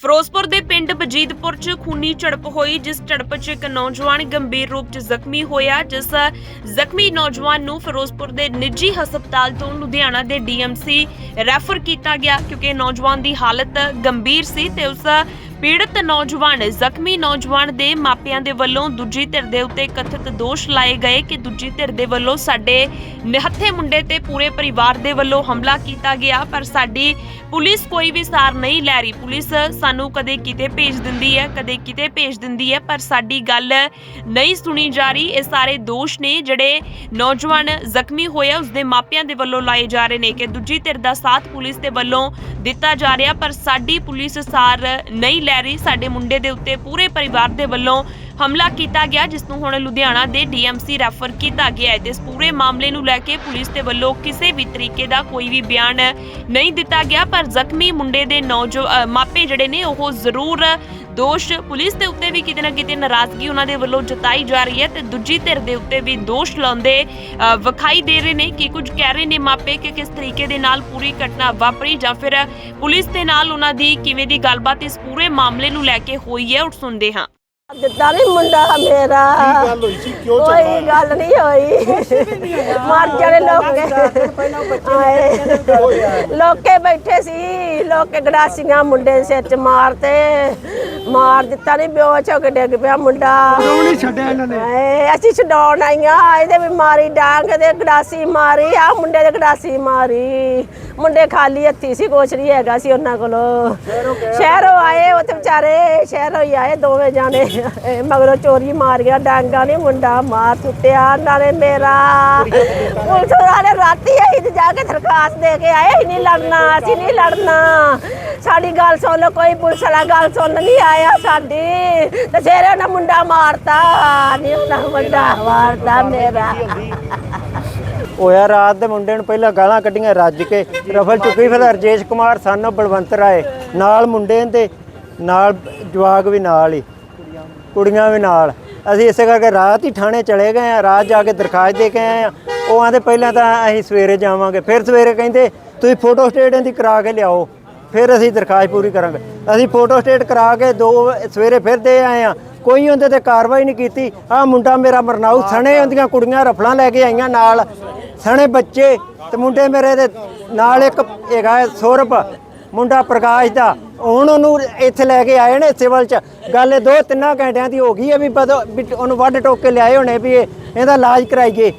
ਫਿਰੋਜ਼ਪੁਰ ਦੇ ਪਿੰਡ ਬਜੀਦਪੁਰ 'ਚ ਖੂਨੀ ਝੜਪ ਹੋਈ, ਜਿਸ ਝੜਪ 'ਚ ਇੱਕ ਨੌਜਵਾਨ ਗੰਭੀਰ ਰੂਪ 'ਚ ਜ਼ਖਮੀ ਹੋਇਆ, ਜਿਸ ਜ਼ਖਮੀ ਨੌਜਵਾਨ ਨੂੰ ਫਿਰੋਜ਼ਪੁਰ ਦੇ ਨਿੱਜੀ ਹਸਪਤਾਲ ਤੋਂ ਲੁਧਿਆਣਾ ਦੇ ਡੀਐਮਸੀ ਰੈਫਰ ਕੀਤਾ ਗਿਆ, ਕਿਉਂਕਿ ਨੌਜਵਾਨ ਦੀ ਹਾਲਤ ਗੰਭੀਰ ਸੀ ਤੇ ਉਸ ਪੀੜਤ ਨੌਜਵਾਨ, ਜ਼ਖਮੀ ਨੌਜਵਾਨ ਦੇ ਮਾਪਿਆਂ ਦੇ ਵੱਲੋਂ ਦੂਜੀ ਧਿਰ ਦੇ ਉੱਤੇ ਕਥਿਤ ਦੋਸ਼ ਲਾਏ ਗਏ ਕਿ ਦੂਜੀ ਧਿਰ ਦੇ ਵੱਲੋਂ ਸਾਡੇ ਨਿਹੱਥੇ ਮੁੰਡੇ ਤੇ ਪੂਰੇ ਪਰਿਵਾਰ ਦੇ ਵੱਲੋਂ ਹਮਲਾ ਕੀਤਾ ਗਿਆ, ਪਰ ਸਾਡੀ ਪੁਲਿਸ ਕੋਈ ਵੀ ਸਾਰ ਨਹੀਂ ਲੈ ਰਹੀ। ਪੁਲਿਸ ਸਾਨੂੰ ਕਦੇ ਕਿਤੇ ਭੇਜ ਦਿੰਦੀ ਹੈ, ਕਦੇ ਕਿਤੇ ਭੇਜ ਦਿੰਦੀ ਹੈ, ਪਰ ਸਾਡੀ ਗੱਲ ਨਹੀਂ ਸੁਣੀ ਜਾ ਰਹੀ। ਇਹ ਸਾਰੇ ਦੋਸ਼ ਨੇ ਜਿਹੜੇ ਨੌਜਵਾਨ ਜ਼ਖਮੀ ਹੋਇਆ ਉਸਦੇ ਮਾਪਿਆਂ ਦੇ ਵੱਲੋਂ ਲਾਏ ਜਾ ਰਹੇ ਨੇ ਕਿ ਦੂਜੀ ਧਿਰ ਦਾ ਸਾਥ ਪੁਲਿਸ ਦੇ ਵੱਲੋਂ ਦਿੱਤਾ ਜਾ ਰਿਹਾ, ਪਰ ਸਾਡੀ ਪੁਲਿਸ ਸਾਰ ਨਹੀਂ ਲੈ ਰਹੀ, ਸਾਡੇ ਮੁੰਡੇ ਦੇ ਉੱਤੇ ਪੂਰੇ ਪਰਿਵਾਰ ਦੇ ਵੱਲੋਂ ਹਮਲਾ ਕੀਤਾ ਗਿਆ, ਜਿਸ ਨੂੰ ਹੁਣ ਲੁਧਿਆਣਾ ਦੇ ਡੀਐਮਸੀ ਰੈਫਰ ਕੀਤਾ ਗਿਆ ਹੈ। ਤੇ ਇਸ ਪੂਰੇ ਮਾਮਲੇ ਨੂੰ ਲੈ ਕੇ ਪੁਲਿਸ ਦੇ ਵੱਲੋਂ ਕਿਸੇ ਵੀ ਤਰੀਕੇ ਦਾ ਕੋਈ ਵੀ ਬਿਆਨ ਨਹੀਂ ਦਿੱਤਾ ਗਿਆ, ਪਰ ਜ਼ਖਮੀ ਮੁੰਡੇ ਦੇ ਨੌਜਵਾਨ ਮਾਪੇ ਜਿਹੜੇ ਨੇ, ਉਹ ਜ਼ਰੂਰ ਦੋਸ਼ ਪੁਲਿਸ ਦੇ ਉੱਤੇ ਵੀ ਕਿਤੇ ਨਾ ਕਿਤੇ ਨਾਰਾਜ਼ਗੀ ਉਹਨਾਂ ਦੇ ਵੱਲੋਂ ਜਤਾਈ ਜਾ ਰਹੀ ਹੈ ਤੇ ਦੂਜੀ ਧਿਰ ਦੇ ਉੱਤੇ ਵੀ ਦੋਸ਼ ਲਾਉਂਦੇ ਵਿਖਾਈ ਦੇ ਰਹੇ ਨੇ ਕਿ ਕੁਝ ਕਹਿ ਰਹੇ ਨੇ ਮਾਪੇ ਕਿ ਕਿਸ ਤਰੀਕੇ ਦੇ ਨਾਲ ਪੂਰੀ ਘਟਨਾ ਵਾਪਰੀ ਜਾਂ ਫਿਰ ਪੁਲਿਸ ਦੇ ਨਾਲ ਉਹਨਾਂ ਦੀ ਕਿਵੇਂ ਦੀ ਗੱਲਬਾਤ ਇਸ ਪੂਰੇ ਮਾਮਲੇ ਨੂੰ ਲੈ ਕੇ ਹੋਈ ਹੈ, ਉਹ ਸੁਣਦੇ ਹਾਂ। ਦਿੱਤਾ ਨਹੀਂ ਮੁੰਡਾ ਮੇਰਾ। ਕੀ ਗੱਲ ਹੋਈ ਸੀ? ਕਿਉਂ ਕੋਈ ਗੱਲ ਨਹੀਂ ਹੋਈ। ਮਰ ਜਾਣੇ ਲੋਕ। ਆਏ। ਲੋਕੇ ਬੈਠੇ ਸੀ। ਲੋਕੇ ਗੜਾਸੀਆਂ ਮੁੰਡੇ ਦੇ ਸਿਰ ਚ ਮਾਰਤੇ। ਮਾਰ ਦਿੱਤਾ ਨਹੀਂ ਬੇਹੋਸ਼ ਹੋ ਕੇ ਡਿੱਗ ਪਿਆ ਮੁੰਡਾ। ਕਿਉਂ ਨਹੀਂ ਛੱਡਿਆ ਇਹਨਾਂ ਨੇ? ਆਏ ਅਸੀਂ ਛਡਾਉਣ ਆਈਆਂ। ਇਹਦੇ ਵੀ ਮਾਰੀ ਡਾਂਗ ਦੇ ਗੜਾਸੀ ਮਾਰੀ। ਆ ਮੁੰਡੇ ਦੇ ਗੜਾਸੀ ਮਾਰੀ। ਮੁੰਡੇ ਖਾਲੀ ਹੱਥੀ ਸੀ ਕੁਛ ਨਹੀਂ ਹੈਗਾ ਸੀ ਉਹਨਾਂ ਕੋਲੋਂ। ਸ਼ਹਿਰੋਂ ਆਏ ਉਹ ਤੇ ਵਿਚਾਰੇ। ਸ਼ਹਿਰੋਂ ਹੀ ਆਏ ਦੋਵੇਂ ਜਾਣੇ। ਇਹ ਮਗਰੋਂ ਚੋਰੀ ਮਾਰ ਗਿਆ ਡਾਂਗਾ ਨੇ ਮੁੰਡਾ ਮਾਰ ਸੁੱਟਿਆ, ਨਾਲੇ ਮੇਰਾ ਪੁਲਿਸ ਵਾਲੇ ਰਾਤੀ ਆਈ ਤੇ ਜਾ ਕੇ ਦਰਖਾਸਤ ਦੇ ਕੇ ਆਏ, ਅਸੀਂ ਨਹੀਂ ਲੜਨਾ, ਅਸੀਂ ਨਹੀਂ ਲੜਨਾ। ਸਾਡੀ ਗੱਲ ਸੁਣ ਲਓ, ਕੋਈ ਪੁਲਿਸ ਵਾਲਾ ਗੱਲ ਸੁਣ ਨਹੀਂ ਆਇਆ ਸਾਡੀ। ਤੇ ਫੇਰ ਉਹਨਾਂ ਮੁੰਡਾ ਮਾਰਤਾ ਨਹੀਂ ਉਹਨਾਂ ਮੁੰਡਾ, ਮਾਰਤਾ ਮੇਰਾ। ਹੋਇਆ ਰਾਤ ਦੇ ਮੁੰਡੇ ਨੂੰ ਪਹਿਲਾਂ ਗਾਲਾਂ ਕੱਢੀਆਂ ਰੱਜ ਕੇ। ਰਫਲ ਚੁੱਕੀ ਫਿਰ ਰਜੇਸ਼ ਕੁਮਾਰ, ਸਾਨੂੰ ਬਲਵੰਤ ਰਾਏ। ਨਾਲ ਮੁੰਡੇ ਦੇ ਨਾਲ ਜਵਾਗ ਵੀ ਨਾਲ ਹੀ। ਕੁੜੀਆਂ ਵੀ ਨਾਲ। ਅਸੀਂ ਇਸੇ ਕਰਕੇ ਰਾਤ ਹੀ ਥਾਣੇ ਚਲੇ ਗਏ ਆ ਰਾਤ ਜਾ ਕੇ ਦਰਖਾਸਤ ਦੇ ਕੇ ਆਏ ਆ ਉਹ ਆਂਦੇ ਪਹਿਲਾਂ ਤਾਂ ਅਸੀਂ ਸਵੇਰੇ ਜਾਵਾਂਗੇ, ਫਿਰ ਸਵੇਰੇ ਕਹਿੰਦੇ, ਤੁਸੀਂ ਫੋਟੋ ਸਟੇਟ ਦੀ ਕਰਾ ਕੇ ਲਿਆਓ, ਫਿਰ ਅਸੀਂ ਦਰਖਾਸਤ ਪੂਰੀ ਕਰਾਂਗੇ। ਅਸੀਂ ਫੋਟੋ ਸਟੇਟ ਕਰਾ ਕੇ ਦੋ ਸਵੇਰੇ ਫਿਰ ਦੇ ਆਏ ਆ ਕੋਈ ਉਹਦੇ ਤੇ ਕਾਰਵਾਈ ਨਹੀਂ ਕੀਤੀ। ਆ ਮੁੰਡਾ ਮੇਰਾ ਮਰਨਾਊ, ਸਣੇ ਉਹਦੀਆਂ ਕੁੜੀਆਂ ਰਫਲਾਂ ਲੈ ਕੇ ਆਈਆਂ ਨਾਲ। ਸਣੇ ਬੱਚੇ ਤੇ ਮੁੰਡੇ ਮੇਰੇ ਦੇ ਨਾਲ ਇੱਕ ਹੈਗਾ ਸੌਰਭ। ਮੁੰਡਾ ਪ੍ਰਕਾਸ਼ ਦਾ ਹੁਣ ਉਹਨੂੰ ਇੱਥੇ ਲੈ ਕੇ ਆਏ ਨੇ ਸਿਵਲ ਚ। ਗੱਲ ਇਹ ਦੋ ਤਿੰਨਾਂ ਘੰਟਿਆਂ ਦੀ ਹੋ ਗਈ ਹੈ ਵੀ ਉਹਨੂੰ ਵੱਢ ਟੋਕ ਕੇ ਲਿਆਏ ਹੋਣੇ ਵੀ ਇਹ- ਇਹਦਾ ਇਲਾਜ ਕਰਾਈਏ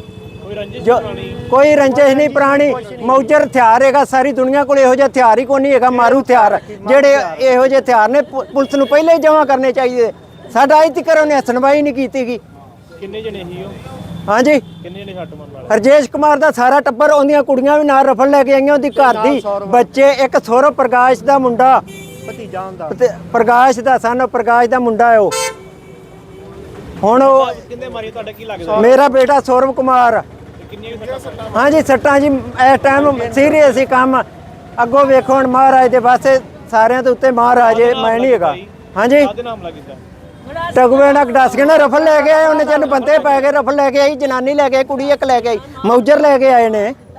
ਜੋ ਕੋਈ ਰੰਜਿਸ਼ ਨਹੀਂ ਪੁਰਾਣੀ। ਮੌਜਰ ਹਥਿਆਰ ਹੈਗਾ ਸਾਰੀ ਦੁਨੀਆ ਕੋਲ ਇਹੋ ਜਿਹਾ ਹਥਿਆਰ ਹੀ ਕੋਈ ਨਹੀਂ ਹੈਗਾ ਮਾਰੂ ਹਥਿਆਰ। ਜਿਹੜੇ ਇਹੋ ਜਿਹੇ ਹਥਿਆਰ ਨੇ ਪੁਲਿਸ ਨੂੰ ਪਹਿਲਾਂ ਹੀ ਜਮ੍ਹਾਂ ਕਰਨੇ ਚਾਹੀਦੇ। ਸਾਡਾ ਅੱਜ ਤੱਕ ਉਹਨੇ ਸੁਣਵਾਈ ਨਹੀਂ ਕੀਤੀਗੀ ਕਿੰਨੇ ਜਣੇ ਸੀ ਉਹ? ਹਾਂਜੀ। ਕਿੰਨੇ ਜਣੇ ਛੱਟ ਮਾਰਨ ਵਾਲੇ? ਹਰਜੇਸ਼ ਕੁਮਾਰ ਦਾ ਸਾਰਾ ਟੱਬਰ ਉਹਦੀਆਂ ਕੁੜੀਆਂ ਵੀ ਨਾਲ ਰਫਲ ਲੈ ਕੇ ਆਈਆਂ ਉਹਦੀ ਘਰ ਦੀ ਬੱਚੇ ਇੱਕ ਸੌਰਵ ਪ੍ਰਕਾਸ਼ ਦਾ ਮੁੰਡਾ। ਭਤੀਜਾ ਹੁੰਦਾ। ਤੇ ਪ੍ਰਕਾਸ਼ ਦਾ ਸਨ ਪ੍ਰਕਾਸ਼ ਦਾ ਮੁੰਡਾ ਹੈ ਉਹ। ਹੁਣ ਉਹ ਕਿੰਨੇ ਮਾਰੀ ਤੁਹਾਡਾ ਕੀ ਲੱਗਦਾ? ਮੇਰਾ ਬੇਟਾ ਸੌਰਵ ਕੁਮਾਰ। ਹਾਂਜੀ ਸੱਟਾਂ ਜੀ ਇਸ ਟਾਈਮ ਸੀਰੀਅਸ ਹੀ ਕੰਮ। ਅੱਗੋਂ ਵੇਖੋ ਹੁਣ ਮਹਾਰਾਜ ਦੇ ਪਾਸੇ ਸਾਰਿਆਂ ਦੇ ਉੱਤੇ ਮਹਾਰਾਜ ਮੈਂ ਨਹੀਂ ਹੈਗਾ। ਹਾਂਜੀ। ਕਾਹਦੇ ਨਾਮ ਲੱਗਦਾ ਟਗਵੇ ਨਾਲ ਦੱਸ ਕੇ ਨਾ ਰਫਲ ਲੈ ਕੇ ਆਏ, ਉਹਨੇ ਜਨ ਬੰਦੇ ਪੈ ਗਏ, ਰਫਲ ਲੈ ਕੇ ਆਈ, ਜਨਾਨੀ ਲੈ ਕੇ ਆਈ, ਕੁੜੀ ਇੱਕ ਲੈ ਕੇ ਆਈ, ਮੌਜਰ ਲੈ ਕੇ ਆਏ ਨੇ।